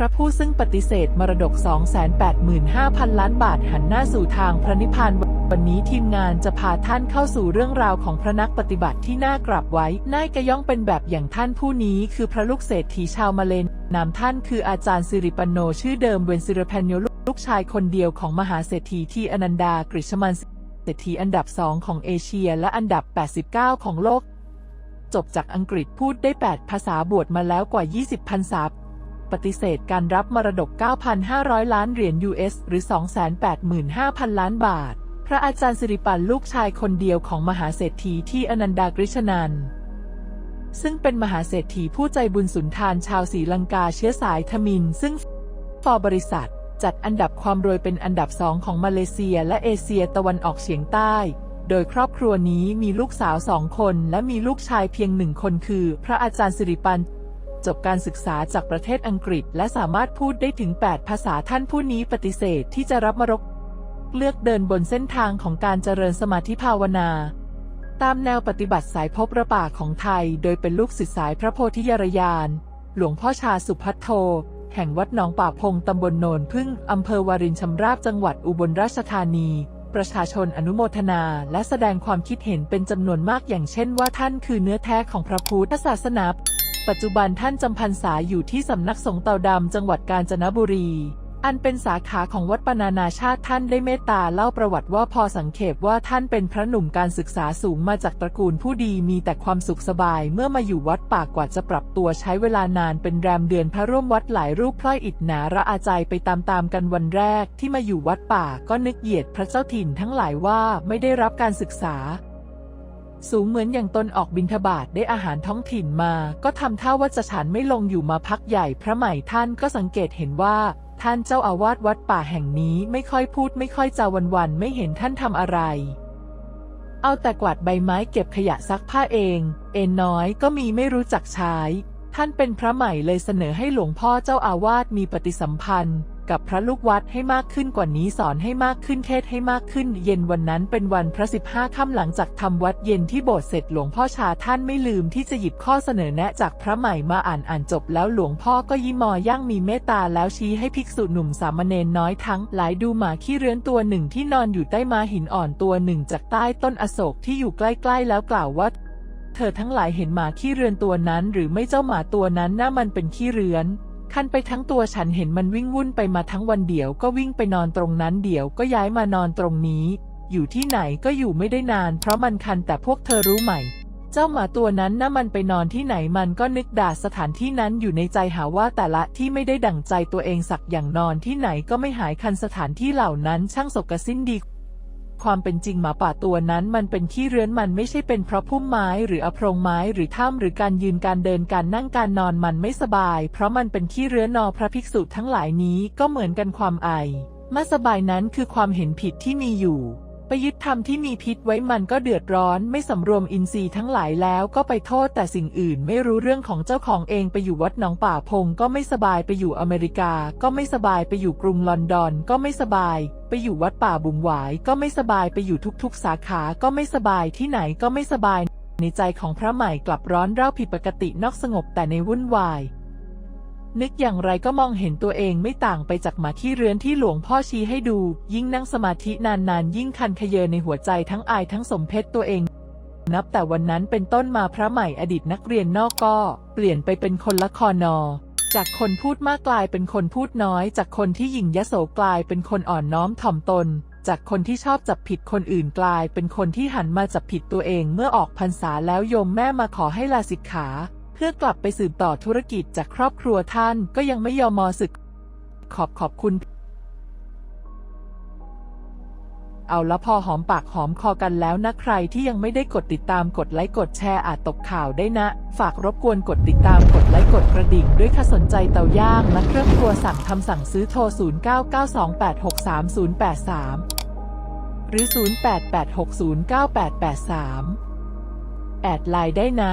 พระผู้ซึ่งปฏิเสธมรดก 285,000 ล้านบาทหันหน้าสู่ทางพระนิพพานวันนี้ทีมงานจะพาท่านเข้าสู่เรื่องราวของพระนักปฏิบัติที่น่ากราบไว้น่ายกระย่องเป็นแบบอย่างท่านผู้นี้คือพระลูกเศรษฐีชาวมาเลนนามท่านคืออาจารย์สิริปันโนชื่อเดิมเวนซิรพันโยลูกชายคนเดียวของมหาเศรษฐีที่อนันดากฤษมันเศรษฐีอันดับสองของเอเชียและอันดับ 89 ของโลก จบจากอังกฤษพูดได้ 8 ภาษาบวชมาแล้วกว่า 20พรรษา ปฏิเสธการรับมรดก 9,500 ล้านเหรียญ US หรือ 285,000 ล้านบาท พระอาจารย์สิริปันลูกชายคนเดียวของมหาเศรษฐีที่อนันดากฤษนันซึ่งเป็นมหาเศรษฐีผู้ใจบุญสุนทานชาวศรีลังกาเชื้อสายทมิน ซึ่งฟอบริษัทจัดอันดับความรวยเป็นอันดับสองของมาเลเซียและเอเชียตะวันออกเฉียงใต้ โดยครอบครัวนี้มีลูกสาวสองคนและมีลูกชายเพียงหนึ่งคนคือ พระอาจารย์สิริปัน จบการศึกษาจากประเทศอังกฤษ และสามารถพูดได้ถึง 8 ภาษาท่านผู้นี้ปฏิเสธที่จะรับมรดกเลือกเดินบนเส้นทางของการเจริญสมาธิภาวนา ตามแนวปฏิบัติสายพบระป่าของไทย โดยเป็นลูกศิษย์สายพระโพธิยารยาน หลวงพ่อชาสุพัทโท แห่งวัดหนองป่าพงตำบลโนนพึ่งอำเภอวารินชำราบจังหวัดอุบลราชธานีประชาชนอนุโมทนาและแสดงความคิดเห็นเป็นจำนวนมากอย่างเช่นว่าท่านคือเนื้อแท้ของพระพุทธศาสนา ปัจจุบันท่านจำพรรษาอยู่ที่สำนักสงฆ์เต่าดำจังหวัดกาญจนบุรี อันเป็นสาขาของวัดปนานาชาติท่านได้เมตตาเล่าประวัติว่าพอสังเขปว่าท่านเป็นพระหนุ่มการศึกษาสูงมาจากตระกูลผู้ดีมีแต่ความสุขสบายเมื่อมาอยู่วัดป่ากว่าจะปรับตัวใช้เวลานานเป็นแรมเดือนพระร่วมวัดหลายรูปพล่อยอิฐหนาระอาใจไปตามๆกันวันแรกที่มาอยู่วัดป่าก็นึกเหยียดพระเจ้าถิ่นทั้งหลายว่าไม่ได้รับการศึกษา สูงเหมือนอย่างตนออกบิณฑบาตได้อาหารท้องถิ่นมา ก็ทำท่าว่าจะฉันไม่ลงอยู่มาพักใหญ่พระใหม่ท่านก็สังเกตเห็นว่า ท่านเจ้าอาวาสวัดป่าแห่งนี้ไม่ค่อยพูดไม่ค่อยจาวันๆไม่เห็นท่านทำอะไร เอาแต่กวาดใบไม้เก็บขยะซักผ้าเอง เอนน้อยก็มีไม่รู้จักใช้ ท่านเป็นพระใหม่เลยเสนอให้หลวงพ่อเจ้าอาวาสมีปฏิสัมพันธ์ กับพระลูกวัดให้มากขึ้นกว่านี้สอนให้มากขึ้นเทศให้มากขึ้น เย็นวันนั้นเป็นวันพระสิบห้าค่ำหลังจากทำวัดเย็นที่โบสถ์เสร็จหลวงพ่อชาท่านไม่ลืมที่จะหยิบข้อเสนอแนะจากพระใหม่มาอ่านอ่านจบแล้วหลวงพ่อก็ยิ้มมอย่างมีเมตตาแล้วชี้ให้ภิกษุหนุ่มสามเณรน้อยทั้งหลายดูหมาขี้เรือนตัวหนึ่งที่นอนอยู่ใต้มาหินอ่อนตัวหนึ่งจากใต้ต้นอโศกที่อยู่ใกล้ๆแล้วกล่าวว่าเธอทั้งหลายเห็นหมาขี้เรือนตัวนั้น หรือไม่เจ้าหมาตัวนั้นน่ามันเป็นขี้เรือน คันไปทั้งตัวฉันเห็นมันวิ่งวุ่นไปมาทั้งวันเดี๋ยวก็วิ่งไปนอนตรงนั้นเดี๋ยวก็ย้ายมานอนตรงนี้ อยู่ที่ไหนก็อยู่ไม่ได้นาน เพราะมันคันแต่พวกเธอรู้ไหม เจ้าหมาตัวนั้นน่ะมันไปนอนที่ไหนมันก็นึกด่าสถานที่นั้นอยู่ในใจหาว่าแต่ละที่ไม่ได้ดั่งใจตัวเองสักอย่างนอนที่ไหนก็ไม่หายคันสถานที่เหล่านั้นช่างสกสิ้นดี ความเป็นจริงหมาป่าตัวนั้นมันเป็นขี้เรือนมันไม่ใช่เป็นเพราะพุ่มไม้หรืออโพรงไม้หรือถ้ำหรือการยืนการเดินการนั่งการนอนมันไม่สบาย เพราะมันเป็นขี้เรือนนอพระภิกษุทั้งหลายนี้ก็เหมือนกันความไอมาสบายนั้นคือความเห็นผิดที่มีอยู่ ไปยึดธรรมที่มีพิษไว้มันก็เดือดร้อนไม่สำรวมอินทรีย์ทั้งหลายแล้วก็ไปโทษแต่สิ่งอื่นไม่รู้เรื่องของเจ้าของเองไปอยู่วัดหนองป่าพงก็ไม่สบายไปอยู่อเมริกา ก็ไม่สบายไปอยู่กรุงลอนดอนก็ไม่สบาย ไปอยู่วัดป่าบุงหวาย ก็ไม่สบายไปอยู่ทุกๆ สาขาก็ไม่สบายที่ไหนก็ไม่สบาย ในใจของพระใหม่กลับร้อนเร่าผิดปกตินอกสงบแต่ในวุ่นวาย นึกอย่างไรก็มองเห็นตัวเองไม่ต่างไปจากหมาที่เรือนที่หลวงพ่อชี้ให้ดู ยิ่งนั่งสมาธินานๆ ยิ่งคันขยเยอในหัวใจทั้งอายทั้งสมเพชตัวเอง นับแต่วันนั้นเป็นต้นมาพระใหม่อดีตนักเรียนนอกก็ เปลี่ยนไปเป็นคนละคอนอ จากคนพูดมากกลายเป็นคนพูดน้อย จากคนที่หยิ่งยโสกลายเป็นคนอ่อนน้อมถ่อมตน จากคนที่ชอบจับผิดคนอื่นกลาย เป็นคนที่หันมาจับผิดตัวเองเมื่อออกพรรษาแล้วโยมแม่มาขอให้ลาสิกขา พื่อกลับไปสืบต่อธุรกิจจากครอบครัวท่านก็ยังไม่ยอมมอสึก ขอบขอบคุณ เอาละพอหอมปากหอมคอกันแล้วนะใครที่ยังไม่ได้กดติดตามกดไลค์กดแชร์อาจตกข่าวได้นะ ฝากรบกวนกดติดตามกดไลค์กดกระดิ่งด้วยค่ะสนใจเตาย่างและเครื่องครัวสั่งทำสั่งซื้อโทร 0992863083 หรือ 0886098883 แอดไลน์ได้นะ